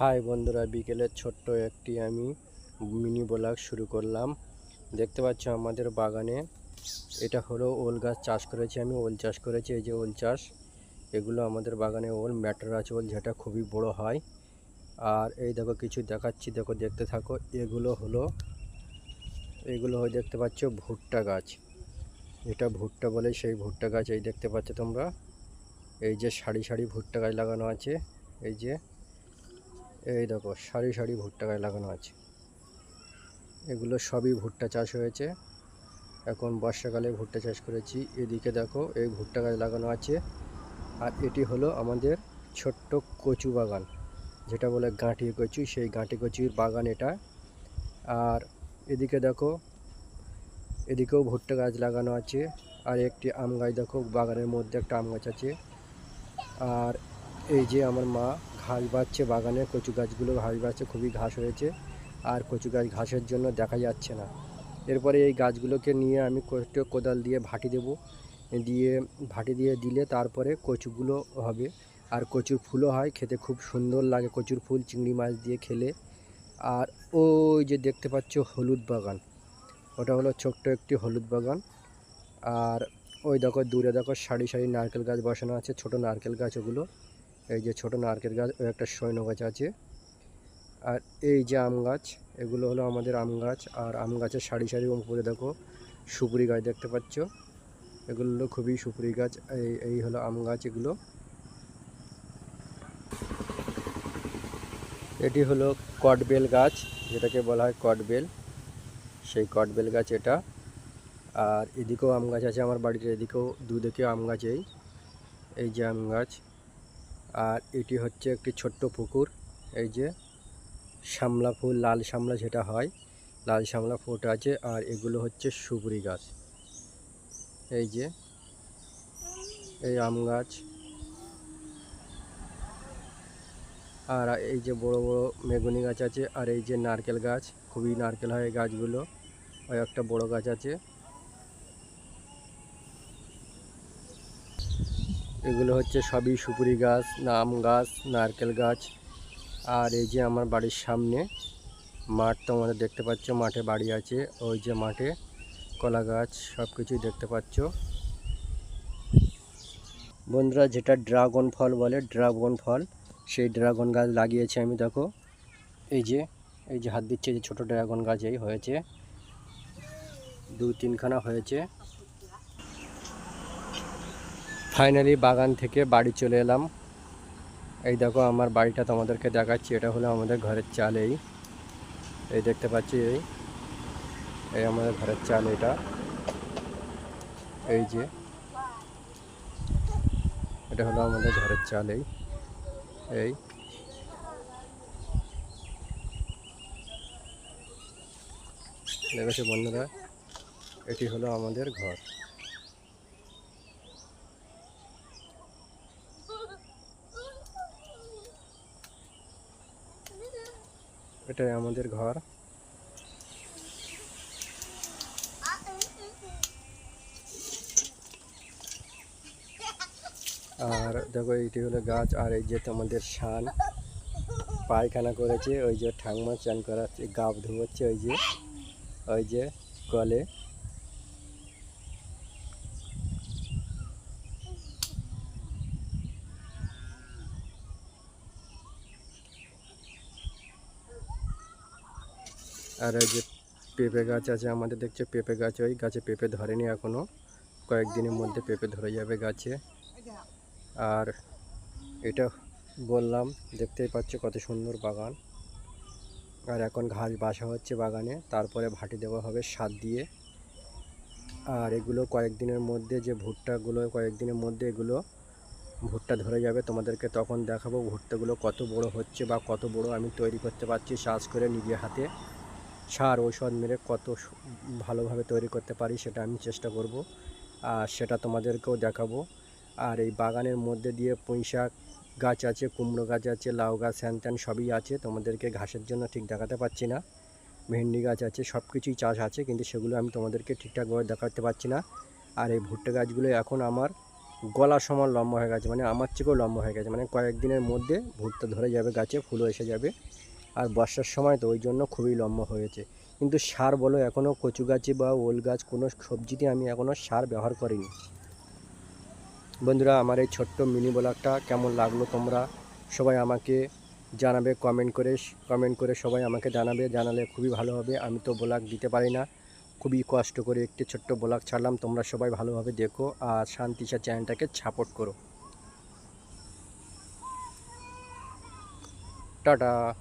High বন্ধুরা, বিকেলের ছোট্ট একটি আমি মিনি ব্লগ শুরু করলাম। দেখতে পাচ্ছ আমাদের বাগানে এটা হলো ওল গাছ চাষ করেছি আমি, ওল চাষ করেছি, এই যে ওল চাষ। এগুলো আমাদের বাগানে ওল ম্যাটারাজ ওল, যেটা খুবই বড় হয়। আর এই দেখো কিছু দেখাচ্ছি, দেখো দেখতে থাকো। এগুলো হলো, এগুলো হয় দেখতে পাচ্ছ ভুট্টা গাছ। এটা ভুট্টা বলে সেই ভুট্টা গাছ, এই দেখতে পাচ্ছ তোমরা। এই যে সারি সারি ভুট্টা গাছ লাগানো আছে, এই যে এই দেখো, সারি সারি ভুট্টা গাছ লাগানো আছে। এগুলো সবই ভুট্টা চাষ হয়েছে। এখন বর্ষাকালে ভুট্টা চাষ করেছি। এদিকে দেখো, এই ভুট্টা গাছ লাগানো আছে। আর এটি হলো আমাদের ছোট্ট কচু বাগান, যেটা বলে গাঁটি কচু। সেই গাঁটি কচুর বাগান এটা। আর এদিকে দেখো, এদিকেও ভুট্টা গাছ লাগানো আছে। আর একটি আম গাছ দেখো, বাগানের মধ্যে একটা আম গাছ আছে। আর এই যে আমার মা ঘাস বাচ্ছে বাগানে, কচু গাছগুলো ঘাস বাড়ছে, খুবই ঘাস হয়েছে। আর কচু গাছ ঘাসের জন্য দেখা যাচ্ছে না। এরপরে এই গাছগুলোকে নিয়ে আমি কষ্ট কোদাল দিয়ে ভাটি দেব। দিয়ে ভাটি দিয়ে দিলে তারপরে কচুগুলো হবে। আর কচুর ফুলও হয়, খেতে খুব সুন্দর লাগে কচুর ফুল, চিংড়ি মাছ দিয়ে খেলে। আর ওই যে দেখতে পাচ্ছ হলুদ বাগান, ওটা হলো ছোট্ট একটি হলুদ বাগান। আর ওই দেখো দূরে দেখো সারি সারি নারকেল গাছ বসানো আছে, ছোট নারকেল গাছ ওগুলো। এই যে ছোট নারকেল গাছ, ওই একটা সৈন্য গাছ আছে। আর এই যে আম গাছ, এগুলো হলো আমাদের আম গাছ। আর আম গাছের সারি সারি উপরে দেখো, সুপুরি গাছ দেখতে পাচ্ছ। এগুলো হলো খুবই সুপুরি গাছ, এই এই হলো আম গাছ এগুলো। এটি হলো কটবেল গাছ, যেটাকে বলা হয় কটবেল। সেই কটবেল গাছ এটা। আর এদিকেও আম গাছ আছে আমার বাড়িতে এদিকেও দুদিকে আম গাছ এই। এই যে আম গাছ। আর এটি হচ্ছে একটি ছোট্ট পুকুর। এই যে শ্যামলা ফুল, লাল শ্যামলা যেটা হয়, লাল শ্যামলা ফুট আছে আর এগুলো হচ্ছে সুপুরি গাছ। এই যে এই আম গাছ। আর এই যে বড় বড় মেগুনি গাছ আছে আর এই যে নারকেল গাছ, খুবই নারকেল হয় গাছগুলো। ওই একটা বড় গাছ আছে। এগুলো হচ্ছে সবই সুপুরি গাছ আম গাছ, নারকেল গাছ। আর এই যে আমার বাড়ির সামনে মাঠ তোমাদের দেখতে পাচ্ছ, মাঠে বাড়ি আছে। ওই যে মাঠে কলা গাছ সব কিছুই দেখতে পাচ্ছ। বন্ধুরা, যেটা ড্রাগন ফল বলে, ড্রাগন ফল, সেই ড্রাগন গাছ লাগিয়েছি আমি, দেখো। এই যে এই যে হাত দিচ্ছে যে ছোটো ড্রাগন গাছ এই হয়েছে। দু তিনখানা হয়েছে। ফাইনালি বাগান থেকে বাড়ি চলে এলাম। এই দেখো, আমার বাড়িটা তোমাদেরকে দেখাচ্ছি। এটা হলো আমাদের ঘরের চাল এই। এই দেখতে পাচ্ছি এই। এই আমাদের ঘরের চাল এটা। এই যে। এটা হলো আমাদের ঘরের চাল এই। এই। দেখেছ বন্ধুরা? এটি হলো আমাদের ঘর। এটাই আমাদের ঘর। আর দেখো, এইটি হলো গাছ, আর এই যে তোমাদের শান। পায়খানা করেছে, ওই যে ঠাংমা চান করাচ্ছে, গাব ধুয়োচ্ছে, ওই যে ওই যে কলে। আর যে পেঁপে গাছ আছে আমাদের দেখছে, পেঁপে গাছ ওই গাছে পেঁপে ধরেনি এখনও কয়েকদিনের মধ্যে পেঁপে ধরে যাবে গাছে। আর এটা বললাম, দেখতেই পাচ্ছ কত সুন্দর বাগান। আর এখন ঘাস বাসা হচ্ছে বাগানে, তারপরে ভাটি দেওয়া হবে সার দিয়ে। আর এগুলো কয়েকদিনের মধ্যে যে ভুট্টাগুলো, কয়েকদিনের মধ্যে এগুলো ভুট্টা ধরে যাবে, তোমাদেরকে তখন দেখাবো ভুট্টাগুলো কত বড় হচ্ছে বা কত বড় আমি তৈরি করতে পারছি চাষ করে নিজে হাতে। সার ঔষধ মেরে কত ভালোভাবে তৈরি করতে পারি সেটা আমি চেষ্টা করব। আর সেটা তোমাদেরকেও দেখাবো। আর এই বাগানের মধ্যে দিয়ে পুঁই শাক গাছ আছে, কুমড়ো গাছ আছে, লাউ গাছ হ্যান ত্যান সবই আছে। তোমাদেরকে ঘাসের জন্য ঠিক দেখাতে পারছি না। ভেন্ডি গাছ আছে সব কিছুই চাষ আছে, কিন্তু সেগুলো আমি তোমাদেরকে ঠিকঠাকভাবে দেখাতে পারছি না। আর এই ভুট্টা গাছগুলো এখন আমার গলা সমান লম্বা হয়ে গেছে মানে আমার থেকেও লম্বা হয়ে গেছে। মানে কয়েকদিনের মধ্যে ভুট্টা ধরে যাবে, গাছে ফুলও এসে যাবে। আর বর্ষার সময় তো ওই জন্য খুবই লম্বা হয়েছে। কিন্তু সার বলো এখনও কচু গাছে বা ওল গাছ কোনো সবজিতে আমি এখনও সার ব্যবহার করিনি। বন্ধুরা, আমার এই ছোট্ট মিনি ব্লগটা কেমন লাগল তোমরা সবাই আমাকে জানাবে কমেন্ট করে কমেন্ট করে সবাই আমাকে জানাবে। জানালে খুবই ভালো হবে। আমি তো ব্লগ দিতে পারি না। খুবই কষ্ট করে একটি ছোট্ট ব্লগ ছাড়লাম। তোমরা সবাই ভালোভাবে দেখো আর শান্তিসা চ্যানেলটাকে সাপোর্ট করো। টাটা।